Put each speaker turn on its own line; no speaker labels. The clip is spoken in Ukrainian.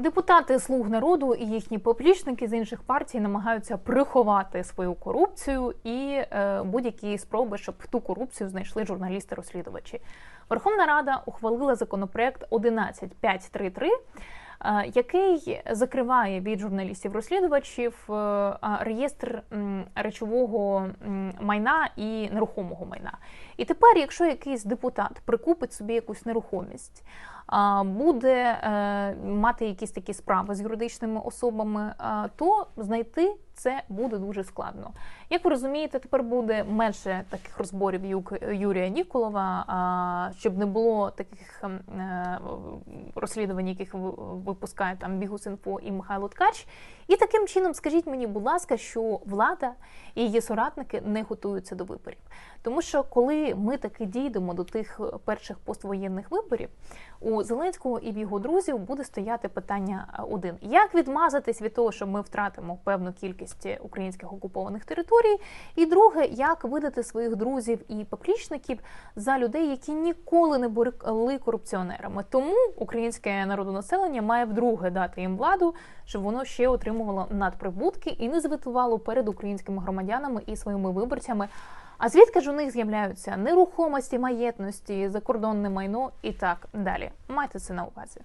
Депутати слуг народу і їхні поплічники з інших партій намагаються приховати свою корупцію і е, будь-які спроби, щоб ту корупцію знайшли журналісти-розслідувачі. Верховна Рада ухвалила законопроект 11533, е, який закриває від журналістів-розслідувачів е, реєстр речового майна і нерухомого майна. І тепер, якщо якийсь депутат прикупить собі якусь нерухомість, буде е, мати якісь такі справи з юридичними особами, то знайти це буде дуже складно. Як ви розумієте, тепер буде менше таких розборів Юрія Ніколова, щоб не було таких ем, е, розслідувань, яких випускає там Бігус.Інфо і Михайло Ткач. І таким чином, скажіть мені, будь ласка, що влада і її соратники не готуються до виборів. Тому що коли ми таки дійдемо до тих перших поствоєнних виборів, у Зеленського і в його друзів буде стояти питання один: як відмазатись від того, що ми втратимо певну кількість українських окупованих територій, і друге, як видати своїх друзів і поплічників за людей, які ніколи не були корупціонерами. Тому українське народонаселення має вдруге дати їм владу, щоб воно ще отримувало надприбутки і не звітувало перед українськими громадянами і своїми виборцями. А звідки ж у них з'являються нерухомості, маєтності, закордонне майно і так далі? Майте це на увазі.